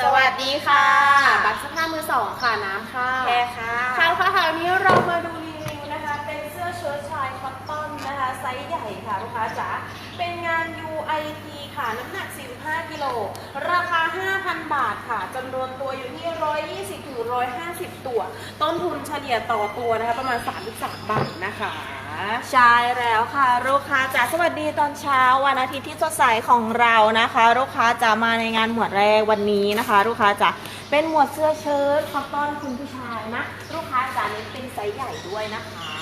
สวัสดีค่ะบัตรเสื้อผ้ามือสองค่ะน้ำค่ะแพรค่ะค่ะลูกค้าค่ะวันนี้เรามาดูรีวิวนะคะ เป็นเสื้อเชิ้ตชายคอตตอนนะคะไซส์ใหญ่ค่ะลูกค้าจ๋าเป็นงาน UIT ค่ะน้ำหนัก 45 กิโลราคา 5,000 บาทค่ะจำนวนตัวอยู่ที่ 120ถึง150 ตัว ต้นทุนเฉลี่ยต่อตัวนะคะ ประมาณ 33 บาทนะคะ ใช่แล้วค่ะ ลูกค้าจ๋าสวัสดีตอนเช้าวันอาทิตย์ที่สดใสของเรานะคะ ลูกค้าจ๋ามาในงานหมวดแรกวันนี้นะคะ ลูกค้าจ๋าเป็นหมวดเสื้อเชิ้ตคอตตอนคุณผู้ชายนะ ลูกค้าจ๋านี้เป็น ส์ใหญ่ด้วยนะคะ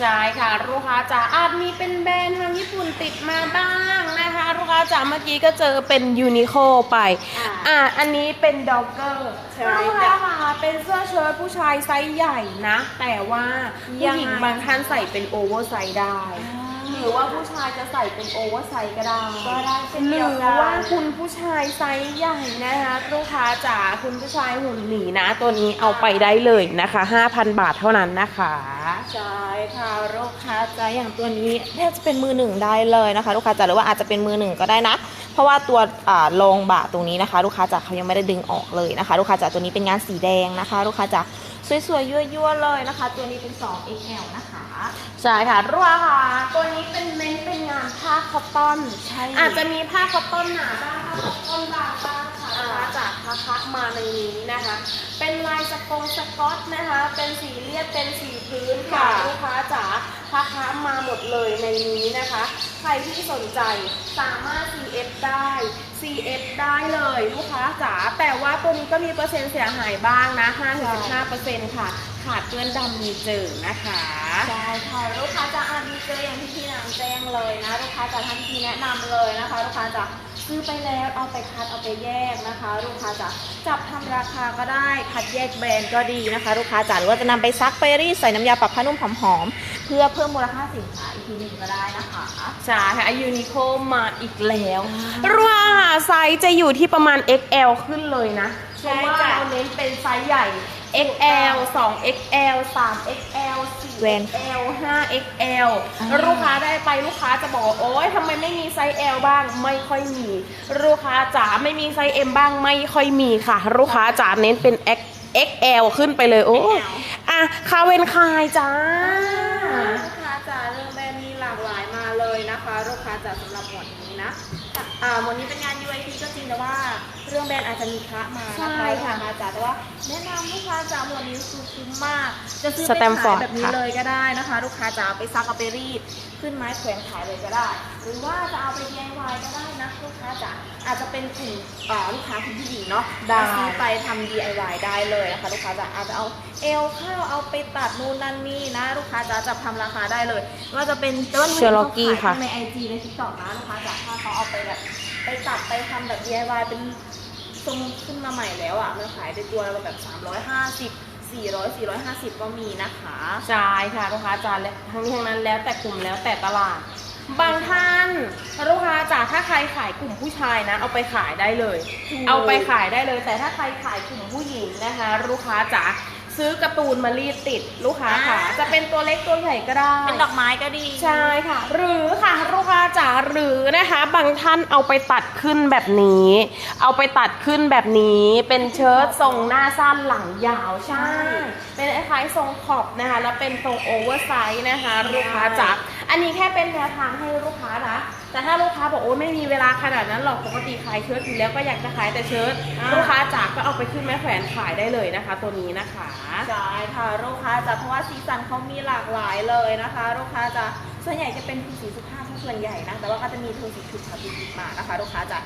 ใช่ค่ะลูกค้าจ๋าอาจมีเป็นแบรนด์ทางญี่ปุ่นติดมาบ้างนะคะลูกค้าจ๋าเมื่อกี้ก็เจอเป็นยูนิโคไปอ่าอ่าอันนี้เป็นด็อกเกอร์ใช่ลูกค้าค่ะเป็นเสื้อเชิ้ตผู้ชายไซส์ใหญ่นะ แต่ว่าผู้หญิงบางท่านใส่เป็นโอเวอร์ไซส์ได้ห รือว่าผู้ชายจะใส่เป็นโอเวอร์ไซส์ก็ได้ก็ได้เช่นหเดีรืยวอกันว่าคุณผู้ชายไซส์ใหญ่นะคะลูกค้าจ๋าคุณผู้ชายหุ่นหนีนะ ตัวนี้เอาไปได้เลยนะคะ 5,000 บาทเท่านั้นนะคะ ใช่ค่ะลูกค้าจ๋าอย่างตัวนี้แทบจะเป็นมือหนึ่งได้เลยนะคะ ลูกค้าจ๋าหรือว่าอาจจะเป็นมือหนึ่งก็ได้นะ เพราะว่าตัวอ่ารองบะตรงนี้นะคะ ลูกค้าจ๋าเขายังไม่ได้ดึงออกเลยนะคะ ลูกค้าจ๋าตัวนี้เป็นงานสีแดงนะคะ ลูกค้าจ๋า สวยๆ ยั่วๆ เลยนะคะ ตัวนี้เป็น 2 XL นะคะ ใช่ค่ะรัวค่ะ ตัวนี้เป็นเน้นเป็นงานผ้าคอตตอน ใช่ อาจจะมีผ้าคอตตอนหนาบ้างผ้าคอตตอนบางบ้างค่ะลูกค้าจากผ้าคักมาในนี้นะคะ เป็นลายสกงสก๊อตนะคะ เป็นสีเรียบ เป็นสีพื้นค่ะลูกค้าจ๋าผ้าคักมาหมดเลยในนี้นะคะใค รที่สนใจสามารถ CF ได้ CF ได้เลยลูกค้าจ๋าแต่ว่าตัวนี้ก็มีเปอร์เซ็นต์เสียหายบ้างนะ5-15%ค่ะ ขาดเปื้อนดำมีเจอนะคะใช่ค่ะลูกค้าจะอาดีเจออย่างที่พี่นางแจ้งเลยนะ ลูกค้าจะท่านพี่แนะนำเลยนะคะ ลูกค้าจะ ซื้อไปแล้วเอาไปคัดเอาไปแยกนะคะ ลูกค้าจะจับทำราคาก็ได้คัดแยกแบรนด์ก็ดีนะคะ ลูกค้าจ๋าหรือว่าจะนำไปซักไปรีดใส่น้ำยาปรับผ้านุ่มหอมๆเพื่อเพิ่มมูลค่าสินค้าอีกทีหนึ่งก็ได้นะคะใช่ค่ะยูนิโคมาอีกแล้วอ่ารัวไซส์จะอยู่ที่ประมาณ XL ขึ้นเลยนะใช่เพราะว่าจ้ะเราเน้นเป็นไซส์ใหญ่ XL 2XL 3XL แวน 4XL 5XL อ่า ลูกค้าได้ไปลูกค้าจะบอกว่าโอ๊ยทำไมไม่มีไซส์ L บ้างไม่ค่อยมี ลูกค้าจ๋าไม่มีไซส์ M บ้างไม่ค่อยมีค่ะ ลูกค้าจ๋าเน้นเป็น X XL ขึ้นไปเลยโอ้ยอะคาเวนคายจ้า ลูกค้าจ๋าเรื่องแบรนด์มีหลากหลายมาเลยนะคะ ลูกค้าจ๋าสำหรับหมวดนี้นะอ่าหมวดนี้เป็นงาน UIT ก็จริงแต่ว่า เรื่องแบรนด์อาจจะมีพระมานะคะใช่ค่ะลูกค้าจ๋าแต่ว่าแนะนำลูกค้าจ๋าหมวดนี้คือคุ้มมาก จะซื้อสไปแตมฟอขาร์ยดแบบนี้ค่ะ เลยก็ได้นะคะ ลูกค้าจ๋าเอาไปซักเอาไปรีด ขึ้นไม้แขวนขายเลยก็ได้ หรือว่าจะเอาไป DIY ก็ได้นะลูกค้าจ๋าอาจจะเป็นกลุ่มอ่าลูกค้าคุณผู้หญิงเนาะได้จะซื้อไปทำ DIY ได้เลยนะคะลูกค้าจ๋าอาจจะเอาเอลเข้าเอาไปตัดนู่นนั่นนี่นะ ลูกค้าจ๋าจับทำราคาได้เลยว่าจะเป็นแต่ว่าหนูเชอเห็นร์ล็อกเขากี้ขายค่ะทั้งในไอจีในทิกตอกนะลูกค้าจ๋าถ้าเขาเอาไปแบบ ไปตัดไปทำแบบ DIY เป็นทรงขึ้นมาใหม่แล้วอะมันขายได้ตัวละแบบ 350 400 450 ก็มีนะคะใช่ค่ะลูกค้าจ๋าและทั้งนี้ทั้งนั้นแล้วแต่กลุ่มแล้วแต่ตลาด บางท่านลูกค้าจ๋าถ้าใครขายกลุ่มผู้ชายนะ เอาไปขายได้เลยถูกเอาไปขายได้เลย แต่ถ้าใครขายกลุ่มผู้หญิงนะคะ ลูกค้าจ๋าซื้อการ์ตูนมารีดติดลูกค้าค่ะ จะเป็นตัวเล็กตัวใหญ่ก็ได้ เป็นดอกไม้ก็ดี ใช่ค่ะ หรือค่ะลูกค้าจ๋า หรือนะคะบางท่านเอาไปตัดขึ้นแบบนี้ เอาไปตัดขึ้นแบบนี้เป็นเชิ้ตทรงหน้าสั้นหลังยาวใช่ เป็นคล้ายๆทรงขอบนะคะแล้วเป็นทรงโอเวอร์ไซส์นะคะลูกค้าจ๋าอันนี้แค่เป็นแนวทางให้ลูกค้านะแต่ถ้าลูกค้าบอกโอ้ไม่มีเวลาขนาดนั้นหรอกปกติขายเชิ้ตอยู่แล้วก็อยากจะขายแต่เชิ้ตลูกค้าจ๋าก็เอาไปขึ้นแม่แขวนขายได้เลยนะคะ ตัวนี้นะคะใช่ค่ะลูกค้าจะเพราะว่าสีสันเขามีหลากหลายเลยนะคะ ลูกค้าจะส่วนใหญ่จะเป็นสีสุภาพซะ ส่วนใหญ่นะ แต่ว่าก็จะมีโทนสีฉุดค่ะติดมานะคะ ลูกค้าจะ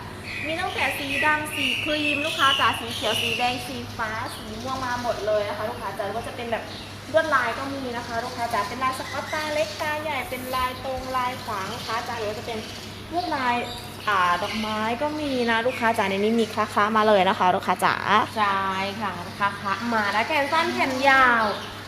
มีตั้งแต่สีดำสีครีมลูกค้าจะสีเขียวสีแดงสีฟ้าสีม่วงมาหมดเลยนะคะ ลูกค้าจะก็จะเป็นแบบลวดลายก็มีนะคะ ลูกค้าจะเป็นลายสก๊อตตาเล็กตาใหญ่เป็นลายตรงลายขวางลูกค้าจะหรือจะเป็นลวดลายอ่าดอกไม้ก็มีนะลูกค้าจ๋าในนี้มีคล้ามาเลยนะคะ ลูกค้าจ๋าใช่ค่ะนะคะคะมาแล้วแขนสั้นแขนยาว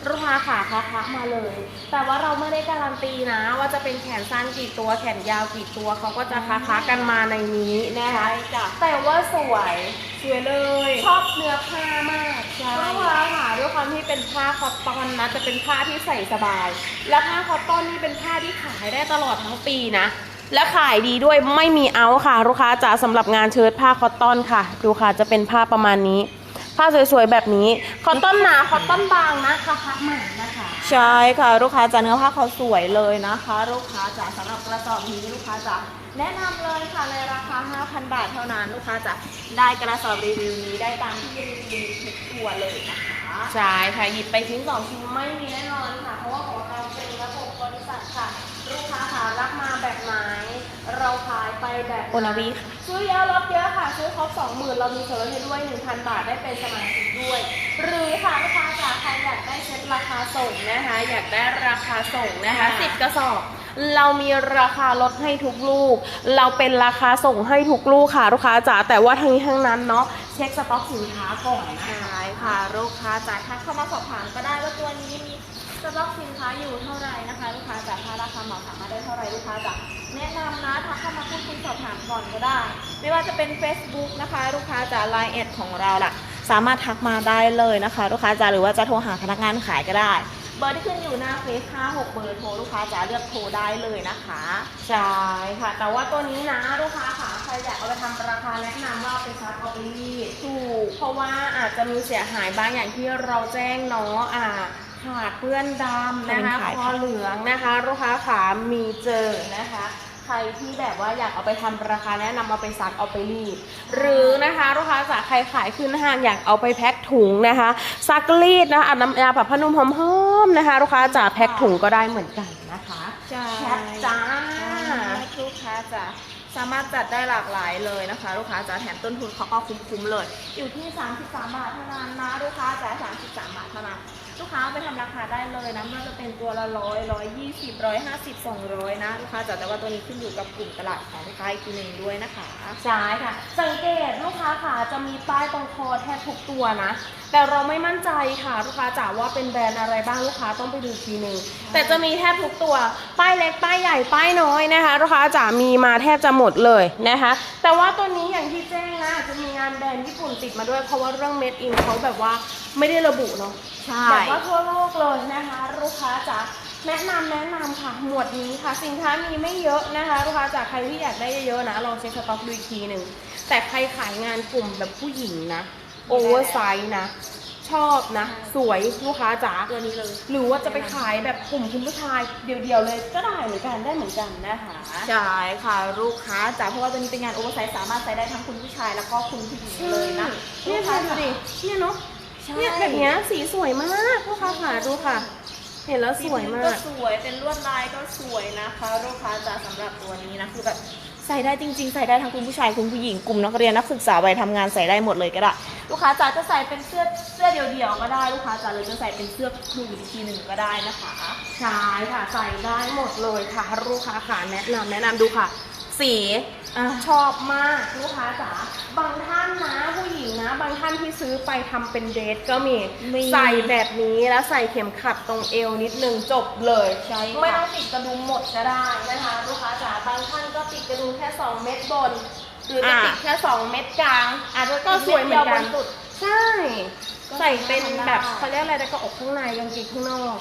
ลูกค้าขาคะคะมาเลย แต่ว่าเราไม่ได้การันตีนะ ว่าจะเป็นแขนสั้นกี่ตัวแขนยาวกี่ตัวเขาก็จะคะคะกันมาในนี้นะคะใช่จ้ะแต่ว่าสวยสวยเลย ชอบเนื้อผ้ามากใช่ลูกค้าค่ะด้วยความที่เป็นผ้าคอตตอนนะจะเป็นผ้าที่ใส่สบาย และผ้าคอตตอนนี่เป็นผ้าที่ขายได้ตลอดทั้งปีนะและขายดีด้วยไม่มีเอาท์ค่ะ ลูกค้าจ๋าสำหรับงานเชิ้ตผ้าคอตตอนค่ะ ดูค่ะจะเป็นผ้าประมาณนี้ ผ้าสวยๆแบบนี้คอตตอนหนาคอตตอนบางนะคะพักใหม่นะคะ ใช่ค่ะลูกค้าจะเนื้อผ้าเขาสวยเลยนะคะ ลูกค้าจะสำหรับกระสอบนี้ลูกค้าจะแนะนำเลยค่ะในราคา 5,000 บาทเท่านั้น ลูกค้าจะได้กระสอบรีวิวนี้ได้ตามที่รีวิวทุกตัวเลยนะคะ ใช่ค่ะหยิบไปชิ้นสองชิ้นไม่มีแน่นอนค่ะ เพราะว่าของเราเป็นระบบ บริษัทค่ะ ลูกค้าค่ะรับมาแบบไหนเราขายไปแบบโอนาวีค่ะ ซื้อเยอะลดเยอะค่ะ ซื้อครบสองหมื่นเรามีส่วนลดให้ด้วย 1,000 บาทได้เป็นสมาชิกด้วย หรือค่ะลูกค้าจ๋าใครอยากได้เซ็ตราคาส่งนะคะ อยากได้ราคาส่งนะคะค่ะสิบกระสอบ เรามีราคาลดให้ทุกลูก เราเป็นราคาส่งให้ทุกลูกค่ะลูกค้าจ๋าแต่ว่าทั้งนี้ทั้งนั้นเนาะเช็คสต็อกสินค้าก่อนนะใช่ค่ะลูกค้าจะทักเข้ามาสอบถามก็ได้ว่าตัวนี้มีสต็อกสินค้าอยู่เท่าไหร่นะคะ ลูกค้าจะถ้าราคาเหมาะสามารถได้เท่าไหร่ลูกค้าจะแนะนำนะทักเข้ามาพูดคุยสอบถามก่อนก็ได้ ไม่ว่าจะเป็น Facebook นะคะ ลูกค้าจะ Line แอดของเราล่ะ สามารถทักมาได้เลยนะคะ ลูกค้าจะหรือว่าจะโทรหาพนักงานขายก็ได้ บอร์ที่ขึ้นอยู่หน้าเฟซ56เบอร์โทรลูกค้าจะเลือกโทรได้เลยนะคะ ใช่ค่ะ แต่ว่าตัวนี้นะลูกค้าค่ะใครอยากเอาไปทำราคาแนะนำว่าเอาไปซักเอาไปรีดถูก เพราะว่าอาจจะมีเสียหายบางอย่างที่เราแจ้งเนาะอ่าขาดเปื้อนดำนะคะขายคอเหลืองนะคะ ลูกค้าขามีเจอนะคะใค รที่แบบว่าอยากเอาไปทำราคาแนะนำเอาไปซักเอาไปรีด หรือนะคะลูกค้าจ๋าใครขายขึ้นห้างอยากเอาไปแพ็คถุงนะคะซักรีดนะคะอาบน้ำยาปรับผ้านุ่มหอมๆนะคะลูกค้าจ๋าแพ็คถุงก็ได้เหมือนกันนะคะใช่แคปจ้าลูกค้าจะสามารถจัดได้หลากหลายเลยนะคะ ลูกค้าจะแถมต้นทุนเขาก็คุ้มๆเลย อยู่ที่ 33 บาทเท่านั้นนะลูกค้าจะ33 บาทเท่านั้น ลูกค้าไปทำราคาได้เลยนะไม่ว่าจะเป็นตัวละร้อยร้อยยี่สิบร้อยห้าสิบสองร้อยนะลูกค้าจ๋าแต่ว่าตัวนี้ขึ้นอยู่กับกลุ่มตลาดของลูกค้าอีกทีหนึ่งด้วยนะคะใช่ค่ะ สังเกตลูกค้าค่ะจะมีป้ายตรงคอแทบทุกตัวนะ แต่เราไม่มั่นใจค่ะลูกค้าจ๋าว่าเป็นแบรนด์อะไรบ้างลูกค้าต้องไปดูทีหนึ่งแต่จะมีแทบทุกตัว ป้ายเล็กป้ายใหญ่ป้ายน้อยนะคะลูกค้าจ๋ามีมาแทบจะหมดเลยนะคะ แต่ว่าตัวนี้อย่างที่แจ้งนะจะมีงานแบรนด์ญี่ปุ่นติดมาด้วยเพราะว่าเรื่อง made in เขาแบบว่า ไม่ได้ระบุเนาะใช่แบบว่าทั่วโลกเลยนะคะ ลูกค้าจ๋าแนะนำแนะนำค่ะ หมวดนี้ค่ะ สินค้ามีไม่เยอะนะคะ ลูกค้าจากใครที่อยากได้เยอะๆนะ ลองเช็คสต็อกดูอีกทีหนึ่ง แต่ใครขายงานกลุ่มแบบผู้หญิงนะ โอเวอร์ไซส์นะ ชอบนะ สวยลูกค้าจ๋า ตัวนี้เลย หรือว่าจะไปขายแบบกลุ่มคุณผู้ชายเดี่ยวๆเลยก็ได้เหมือนกันได้เหมือนกันนะคะ ใช่ค่ะลูกค้าจ๋าเพราะว่าตัวนี้เป็นงานโอเวอร์ไซส์สามารถใส่ได้ทั้งคุณผู้ชายแล้วก็คุณผู้หญิงเลยนะเนี่ยลูกค่ะค้าดูจ๋าดิเนี่ยเนาะ ใช่เนี่ยแบบเนี้ยสีสวยมากลูกค้าค่ะดูค่ะ เห็นแล้วสวยมาก็กสวยเป็นลวดลายก็สวยนะคะลูกค้าจ๋าสำหรับตัวนี้นะคือแบบใส่ได้จริงๆ ใส่ได้ทั้งคุณผู้ชายคุณผู้หญิงกลุ่มนักเรียนนักศึกษาวัยทำงานใส่ได้หมดเลยก็ได้ลูกค้าจ๋าจะใส่เป็นเสื้อเสื้อเดี่ยวๆก็ได้ลูกค้าจ๋าหรือจะใส่เป็นเสื้อคลุมอีกทีหนึ่งก็ได้นะคะใช่ค่ะใส่ได้หมดเลยค่ะลูกค้าค่ะแนะนำแนะนำดูค่ะ สีอะชอบมากลูกค้าจ๋า บางท่านนะผู้หญิงนะ บางท่านที่ซื้อไปทำเป็นเดทก็มีมีใส่แบบนี้แล้วใส่เข็มขัดตรงเอวนิดนึงจบเลยใช่ค่ะ ไม่ต้องติดกระดุมหมดก็ได้นะคะลูกค้าจ๋าบางท่านก็ติดกระดุมแค่ 2 เม็ดบน หรือจะติดแค่ 2 เม็ดกลาง อาจจะก็สวยเหมือนกันบนสุด ใช่ก็ ใส่เป็นแบบทำได้เขาเรียกอะไรแต่ก็อกข้างในกางเกงข้างนอก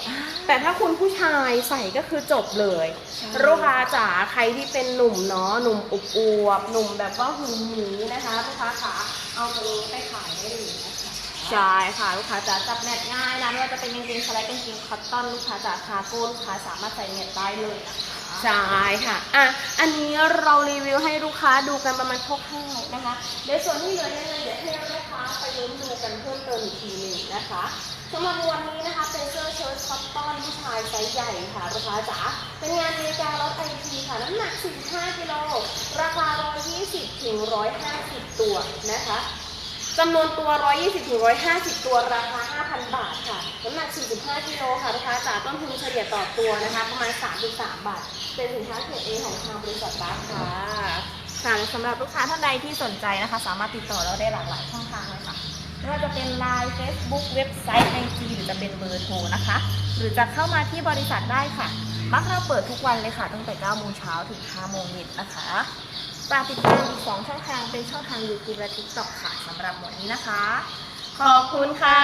แต่ถ้าคุณผู้ชายใส่ก็คือจบเลยใช่ลูกค้าจ๋าใครที่เป็นหนุ่มเนาะหนุ่มอุบอวบหนุ่มแบบว่าหุ่นหมีนะคะลูกค้าขาเอาตัวนี้ไปขายได้เลยนะคะใช่ค่ะลูกค้าจ๋าจับแมทง่ายนะไม่ว่าจะเป็นกางเกงสไลด์กางเกงคอตตอนลูกค้าจ๋าคาร์โก้ลูกค้าสามารถใส่เน็ตได้เลยนะคะใช่ค่ะ อะ อันนี้เรารีวิวให้ลูกค้าดูกันประมาณคร่าวๆนะคะเดี๋ยวส่วนที่เหลือยังไงเดี๋ยวให้ลูกค้า ไปลุ้นดูกันเพิ่มเติมอีกทีหนึ่งนะคะสำหรับวันนี้นะคะเป็นเสื้อเชิ้ตคอตตอนผู้ชายไซส์ใหญ่ค่ะลูกค้าจ๋าเป็นงานนาฬิการถไอทีค่ะน้ำหนัก45กิโลราคา 120ถึง150 ตัวนะคะจำนวนตัว 120ถึง150 ตัวราคา 5,000 บาทค่ะน้ำหนัก 45กิโลค่ะลูกค้าจ๋าต้นทุนเฉลี่ยต่อตัวนะคะ ประมาณ 3-3 บาท เป็นสินค้าเกรดเอของทางบริษัทบัคค่ะ ค่ะค่ะสำหรับลูกค้าท่านใดที่สนใจนะคะ สามารถติดต่อเราได้หลากหลายช่องทางเลยค่ะไม่ว่าจะเป็น Line Facebook เว็บไซต์ IG หรือจะเป็นเบอร์โทรนะคะ หรือจะเข้ามาที่บริษัทได้ค่ะมักเราเปิดทุกวันเลยค่ะ ตั้งแต่9โมงเช้าถึง5โมงเย็นนะคะฝากติดตามอีก2ช่องทางเป็นช่องทาง YouTube และ TikTok ค่ะสำหรับหมวดนี้นะคะ ขอบคุณค่ะ